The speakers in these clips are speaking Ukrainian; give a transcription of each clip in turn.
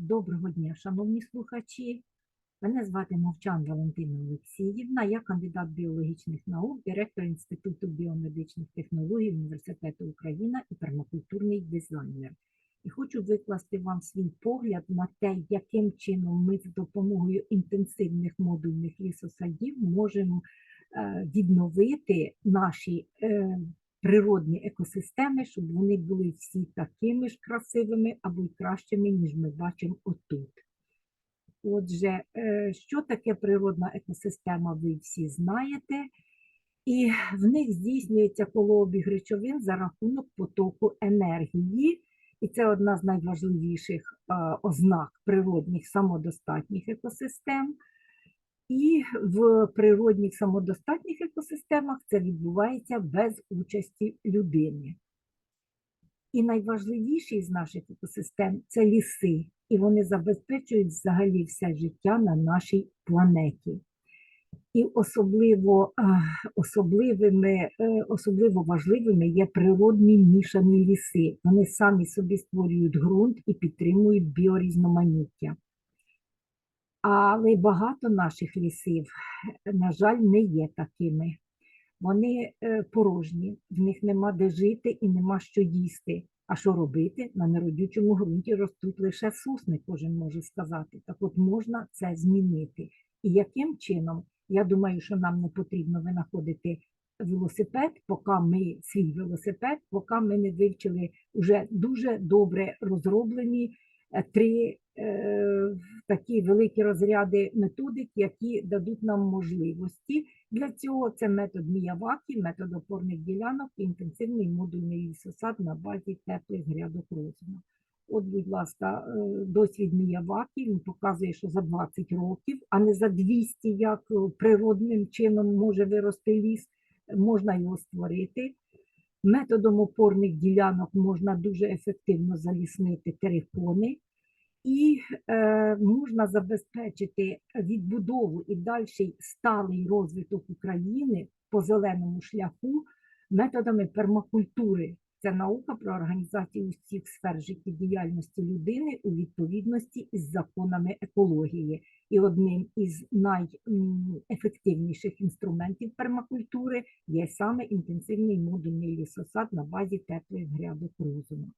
Доброго дня, шановні слухачі. Мене звати Мовчан Валентина Олексіївна, я кандидат біологічних наук, директор Інституту біомедичних технологій Університету Україна і пермакультурний дизайнер. І хочу викласти вам свій погляд на те, яким чином ми з допомогою інтенсивних модульних лісосадів можемо е, відновити наші е, природні екосистеми, щоб вони були всі такими ж красивими або й кращими, ніж ми бачимо отут. Отже, е, що таке природна екосистема, ви всі знаєте, і в них здійснюється колообіг речовин за рахунок потоку енергії, і це одна з найважливіших е, ознак природних самодостатніх екосистем. І в природних самодостатніх екосистемах це відбувається без участі людини. І найважливіший з наших екосистем це ліси, і вони забезпечують взагалі все життя на нашій планеті. І особливо, особливими, е, особливо важливими є природні мішані ліси. Вони самі собі створюють ґрунт і підтримують біорізноманіття. Але багато наших лісів, на жаль, не є такими. Вони е, порожні, в них нема де жити і нема що їсти. А що робити? На неродючому ґрунті ростуть лише сосни, кожен може сказати. Так от можна це змінити. І яким чином? Я думаю, що нам не потрібно винаходити велосипед, поки ми свій велосипед, поки ми не вивчили вже дуже добре розроблені три е, такі великі розряди методик, які дадуть нам можливості. Для цього це метод Міявакі, метод опорних ділянок і інтенсивний модульний лісосад на базі теплих грядок розуму. От, будь ласка, е, досвід Міявакі, він показує, що за 20 років, а не за 200, як е, природним чином може вирости ліс, можна його створити. Методом опорних ділянок можна дуже ефективно заліснити терикони і е, можна забезпечити відбудову і дальший сталий розвиток України по зеленому шляху методами пермакультури. Це наука про організацію усіх сфер життєдіяльності людини у відповідності із законами екології. І одним із найефективніших інструментів пермакультури є саме інтенсивний модульний лісосад на базі теплих грядок розуму.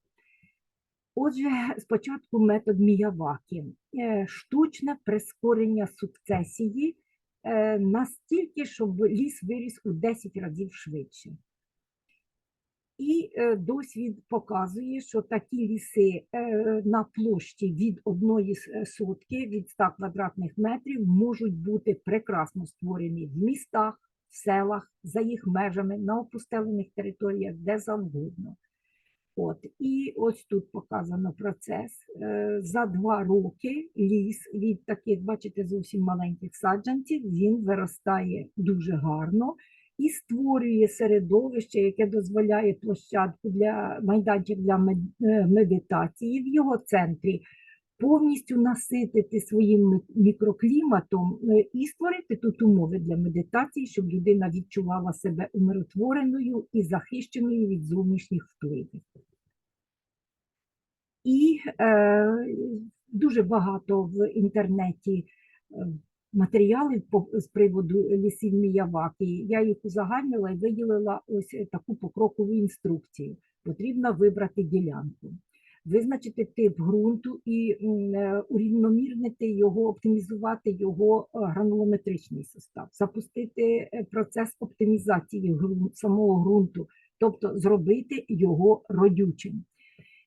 Отже, спочатку метод Міявакі. Е, Штучне прискорення сукцесії е, настільки, щоб ліс виріс у 10 разів швидше. І е, досвід показує, що такі ліси е, на площі від одної е, сотки, від 100 квадратних метрів, можуть бути прекрасно створені в містах, в селах, за їх межами, на опустелених територіях, де завгодно. От, і ось тут показано процес. За два роки ліс від таких, бачите, зовсім маленьких саджанців, він виростає дуже гарно і створює середовище, яке дозволяє площадку для майданчик для е, медитації в його центрі повністю наситити своїм мікрокліматом е, і створити тут умови для медитації, щоб людина відчувала себе умиротвореною і захищеною від зовнішніх впливів. І е, дуже багато в інтернеті е, матеріалів з приводу лісів Міявакі. Я їх узагальнила і виділила ось е, таку покрокову інструкцію. Потрібно вибрати ділянку, визначити тип ґрунту і е, урівномірнити його, оптимізувати його е, гранулометричний состав, запустити процес оптимізації самого ґрунту, тобто зробити його родючим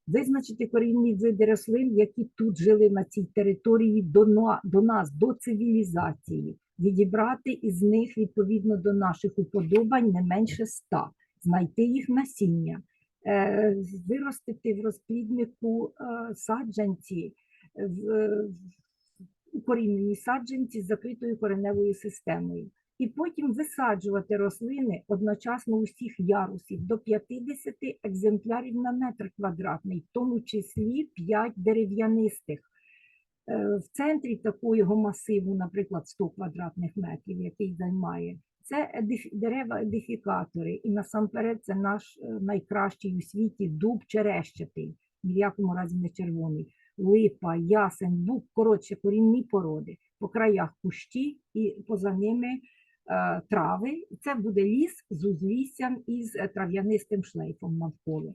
визначити корінні види рослин, які тут жили на цій території до, нас, до цивілізації, відібрати із них відповідно до наших уподобань не менше ста, знайти їх насіння, е, виростити в розпліднику е, саджанці, в, в укорінені саджанці з закритою кореневою системою. І потім висаджувати рослини одночасно усіх ярусів до 50 екземплярів на метр квадратний, в тому числі 5 дерев'янистих. Е, В центрі такого масиву, наприклад, 100 квадратних метрів, який займає, це дерева-едифікатори. І насамперед це наш е, найкращий у світі дуб черещатий, ні в якому разі не червоний. липа, ясень, бук, коротше, корінні породи. По краях кущі і поза ними трави. Це буде ліс з узліссям і з е, трав'янистим шлейфом навколо.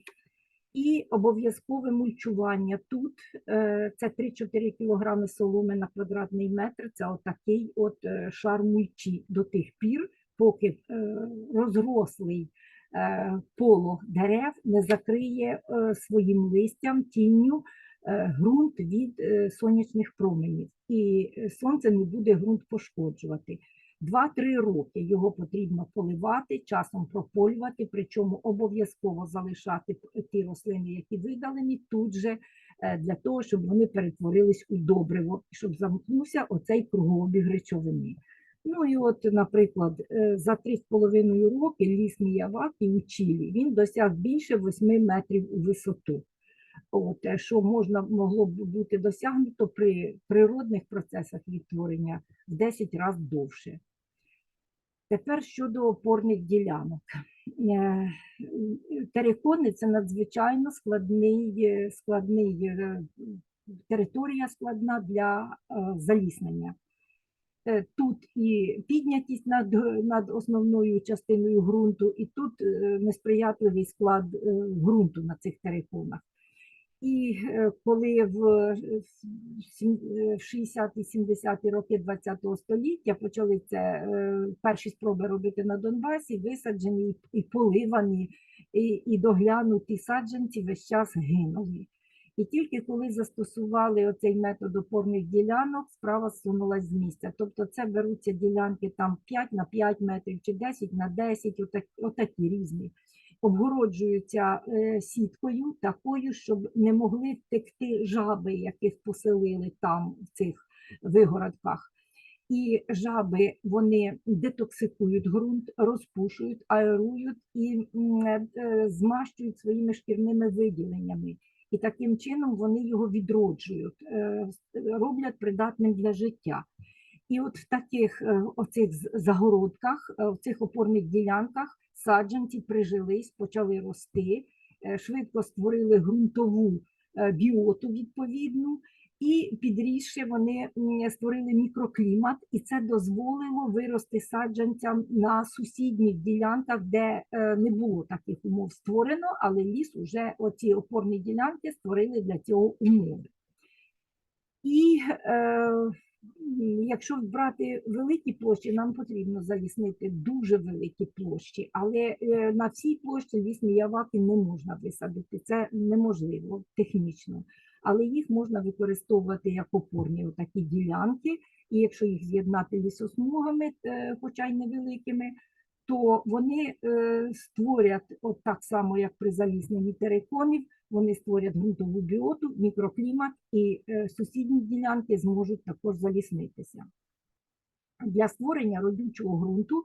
І обов'язкове мульчування тут е, це 3-4 кг соломи на квадратний метр. Це отакий от е, шар мульчі до тих пір, поки е, розрослий е, полог дерев не закриє е, своїм листям тінню е, ґрунт від е, сонячних променів, і е, сонце не буде ґрунт пошкоджувати. 2-3 роки його потрібно поливати, часом прополювати, причому обов'язково залишати ті рослини, які видалені, тут же е, для того, щоб вони перетворились у добриво, щоб замкнувся оцей кругообіг речовини. Ну і от, наприклад, е, за 3,5 роки ліс Міявакі у Чилі він досяг більше 8 метрів у висоту. От, що можна могло б бути досягнуто при природних процесах відтворення в 10 разів довше. Тепер щодо опорних ділянок. Е, Терикони це надзвичайно складний, складний е, територія складна для е, заліснення. Тут і піднятість над, над основною частиною ґрунту, і тут несприятливий склад ґрунту на цих териконах. І е, коли в е, сім- е, 60-70-ті роки ХХ століття почали це е, перші спроби робити на Донбасі, висаджені і поливані, і, і доглянуті саджанці весь час гинули. І тільки коли застосували оцей метод опорних ділянок, справа зсунулась з місця. Тобто це беруться ділянки там 5 на 5 метрів чи 10 на 10, отак, отакі різні обгороджуються е, сіткою такою, щоб не могли втекти жаби, яких поселили там в цих вигородках. І жаби вони детоксикують ґрунт, розпушують, аерують і е, змащують своїми шкірними виділеннями. І таким чином вони його відроджують, е, роблять придатним для життя. І от в таких е, оцих загородках, е, в цих опорних ділянках саджанці прижились, почали рости, е, швидко створили ґрунтову е, біоту відповідну, і підрісши вони створили мікроклімат, і це дозволило вирости саджанцям на сусідніх ділянках, де е, не було таких умов створено, але ліс уже оці опорні ділянки створили для цього умови. І е, якщо брати великі площі, нам потрібно заліснити дуже великі площі, але е, на всій площі лісні яваки не можна висадити. Це неможливо технічно. Але їх можна використовувати як опорні такі ділянки, і якщо їх з'єднати лісосмугами, е, хоча й невеликими, то вони е, створять, от так само, як при залісненні териконів, вони створять ґрунтову біоту, мікроклімат, і е, сусідні ділянки зможуть також заліснитися. Для створення родючого ґрунту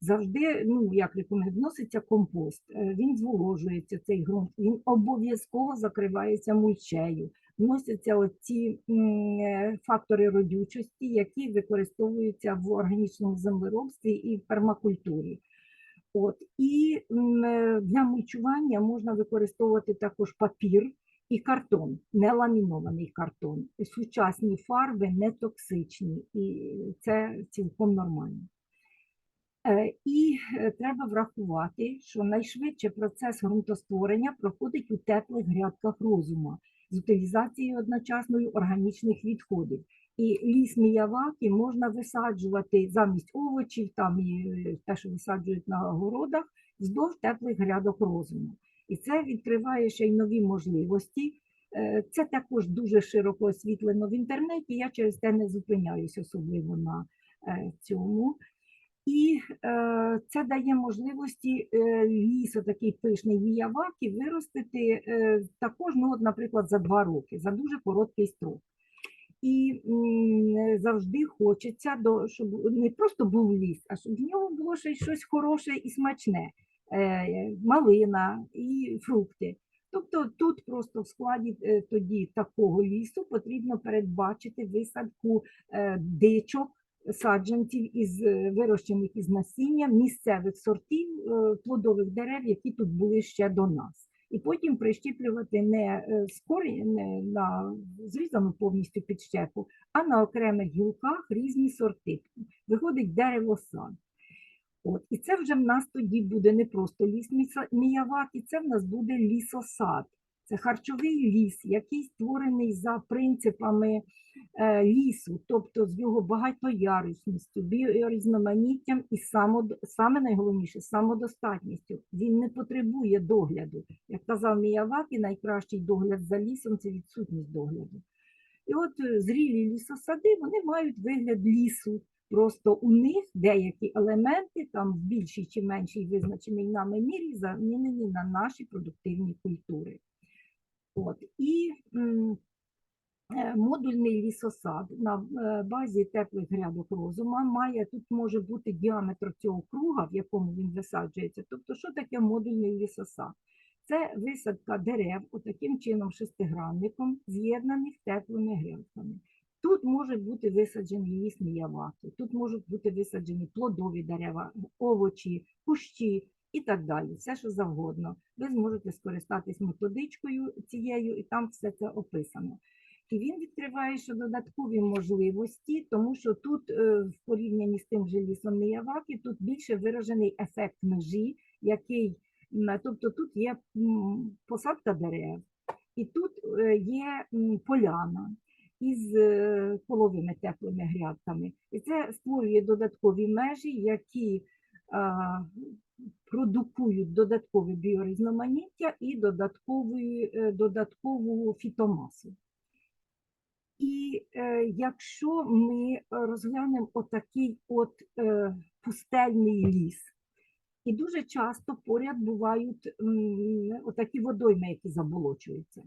завжди, ну як вноситься компост. Е, Він зволожується, цей ґрунт, він обов'язково закривається мульчею. Вносяться оці е, фактори родючості, які використовуються в органічному землеробстві і в пермакультурі. От, і е, для мульчування можна використовувати також папір і картон, не ламінований картон. Сучасні фарби не токсичні, і це цілком нормально. Е, І е, треба врахувати, що найшвидше процес ґрунтостворення проходить у теплих грядках розума з утилізацією одночасною органічних відходів. І ліс міяваки можна висаджувати замість овочів, там і е, те, що висаджують на городах, вздовж теплих грядок розуму. І це відкриває ще й нові можливості. Е, Це також дуже широко освітлено в інтернеті. Я через те не зупиняюсь особливо на е, цьому. І це дає можливості лісу, такий пишний віяваки, виростити також, ну, от, наприклад, за два роки, за дуже короткий строк. І завжди хочеться, до, щоб не просто був ліс, а щоб в нього було ще щось хороше і смачне, е, малина і фрукти. Тобто тут просто в складі е, тоді такого лісу потрібно передбачити висадку е, дичок, саджанців із вирощених із насіння місцевих сортів плодових дерев, які тут були ще до нас. І потім прищіплювати не е, з корі, не на зрізану повністю підщепу, а на окремих гілках різні сорти. Виходить дерево-сад. От, і це вже в нас тоді буде не просто ліс міяват, і це в нас буде лісосад. Це харчовий ліс, який створений за принципами е, лісу, тобто з його багатоярусністю, біорізноманіттям і саме найголовніше самодостатністю. Він не потребує догляду. Як казав Міявакі, найкращий догляд за лісом це відсутність догляду. І от е, зрілі лісосади вони мають вигляд лісу. Просто у них деякі елементи, там в більшій чи меншій визначеній нами мірі, замінені на наші продуктивні культури. От. І е, модульний лісосад на е, базі теплих грядок розума має, тут може бути діаметр цього круга, в якому він висаджується. Тобто, що таке модульний лісосад? Це висадка дерев отаким чином шестигранником, з'єднаних теплими грядками. Тут можуть бути висаджені лісні яваки, тут можуть бути висаджені плодові дерева, овочі, кущі і так далі, все що завгодно. Ви зможете скористатись методичкою цією, і там все це описано. І він відкриває ще додаткові можливості, тому що тут, е, в порівнянні з тим же лісом Міяваки, тут більше виражений ефект межі, який, тобто тут є посадка дерев, і тут е, є поляна із е, половими теплими грядками. І це створює додаткові межі, які продукують додаткове біорізноманіття і е, додаткову фітомасу. І е, якщо ми розглянемо отакий от е, пустельний ліс, і дуже часто поряд бувають м, отакі водойми, які заболочуються.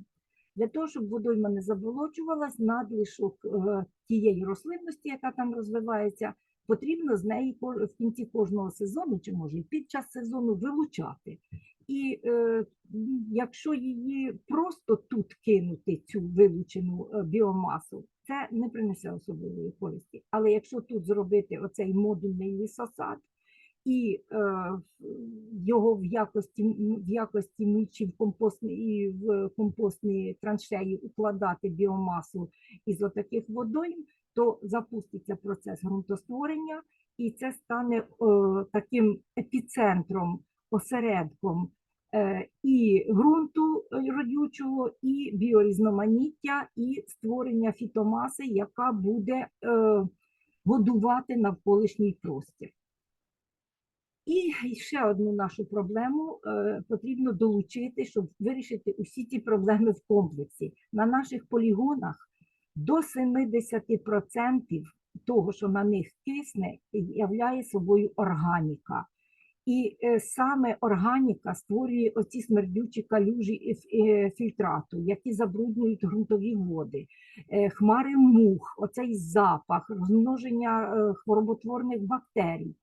Для того, щоб водойма не заболочувалась, надлишок е, тієї рослинності, яка там розвивається, потрібно з неї в кінці кожного сезону, чи може під час сезону, вилучати. І е, якщо її просто тут кинути, цю вилучену е, біомасу, це не принесе особливої користі. Але якщо тут зробити оцей модульний лісосад, і е, його в якості, в якості мульчі в компостні, в компостні траншеї укладати біомасу із отаких водойм, то запуститься процес ґрунтостворення, і це стане е, таким епіцентром, осередком е, і ґрунту родючого, і біорізноманіття, і створення фітомаси, яка буде е, годувати навколишній простір. І ще одну нашу проблему е, потрібно долучити, щоб вирішити усі ці проблеми в комплексі. На наших полігонах до 70% того, що на них кисне, являє собою органіка. І е, саме органіка створює оці смердючі калюжі е, фільтрату, які забруднюють ґрунтові води, хмари мух, оцей запах, розмноження хвороботворних бактерій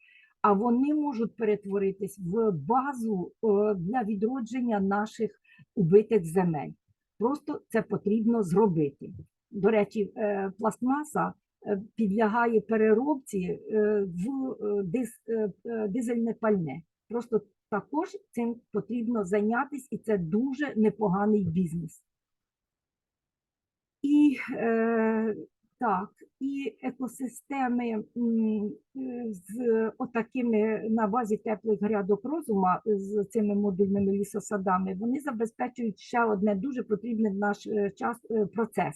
а вони можуть перетворитись в базу е, для відродження наших убитих земель. Просто це потрібно зробити. До речі, е, пластмаса е, підлягає переробці в дизельне пальне. Просто також цим потрібно зайнятися, і це дуже непоганий бізнес. І так, і екосистеми е, з отакими на базі теплих грядок розума з цими модульними лісосадами, вони забезпечують ще одне дуже потрібне в наш е, час е, процес.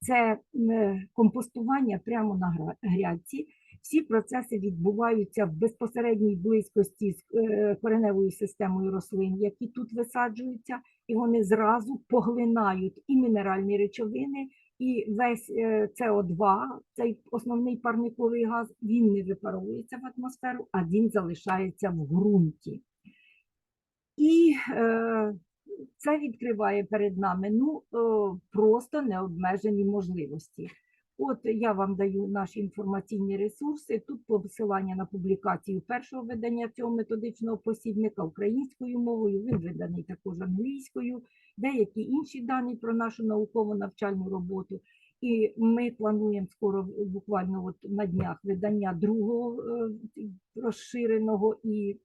Це е, компостування прямо на грядці. Всі процеси відбуваються в безпосередній близькості з е, кореневою системою рослин, які тут висаджуються, і вони зразу поглинають і мінеральні речовини, і весь е, СО2, цей основний парниковий газ, він не випаровується в атмосферу, а він залишається в ґрунті. І е, це відкриває перед нами ну, е, просто необмежені можливості. От я вам даю наші інформаційні ресурси. Тут посилання на публікацію першого видання цього методичного посібника українською мовою. Він виданий також англійською, деякі інші дані про нашу науково-навчальну роботу. І ми плануємо скоро, буквально от на днях, видання другого е, розширеного і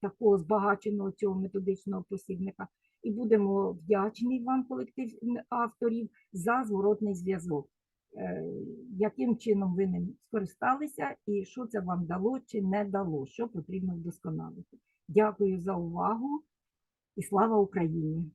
такого збагаченого цього методичного посібника. І будемо вдячні вам, колектив авторів, за зворотний зв'язок. Е, Яким чином ви ним скористалися і що це вам дало чи не дало, що потрібно вдосконалити. Дякую за увагу і слава Україні!